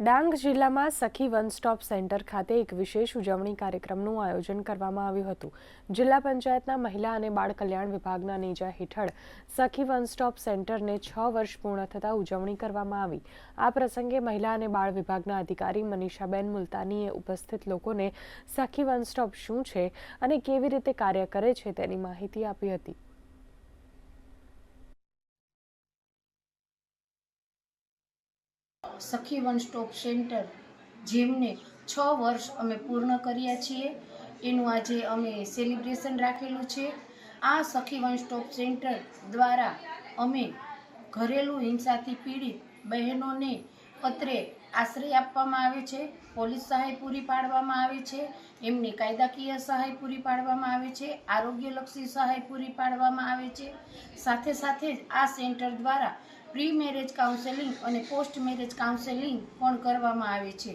ડાંગ જિલ્લામાં સખી one stop centre ખાતે એક વિશેષ ઉજવણી કાર્યક્રમનું આયોજન કરવામાં આવ્યું હતું. જિલ્લા પંચાયતના મહિલા અને બાળ કલ્યાણ વિભાગના નેજા હેઠળ સખી વન સ્ટોપ સેન્ટરને છ વર્ષ પૂર્ણ થતાં ઉજવણી કરવામાં આવી. આ પ્રસંગે મહિલા અને બાળ વિભાગના અધિકારી મનીષાબેન મુલતાનીએ ઉપસ્થિત લોકોને સખી વન સ્ટોપ શું છે અને કેવી રીતે કાર્ય કરે છે તેની માહિતી આપી હતી. સખી વન સ્ટોપ સેન્ટર, જેમને છ વર્ષ અમે પૂર્ણ કર્યા છીએ. એનું આજે અમે સેલિબ્રેશન રાખેલું છે. આ સખી વન સ્ટોપ સેન્ટર દ્વારા અમે ઘરેલું હિંસાથી પીડિત બહેનોને પત્રે આશ્રય આપવામાં આવે છે. પોલીસ સહાય પૂરી પાડવામાં આવે છે. એમને કાયદાકીય સહાય પૂરી પાડવામાં આવે છે. આરોગ્યલક્ષી સહાય પૂરી પાડવામાં આવે છે. સાથે સાથે જ આ સેન્ટર દ્વારા પ્રી મેરેજ કાઉન્સેલિંગ અને પોસ્ટ મેરેજ કાઉન્સેલિંગ પણ કરવામાં આવે છે.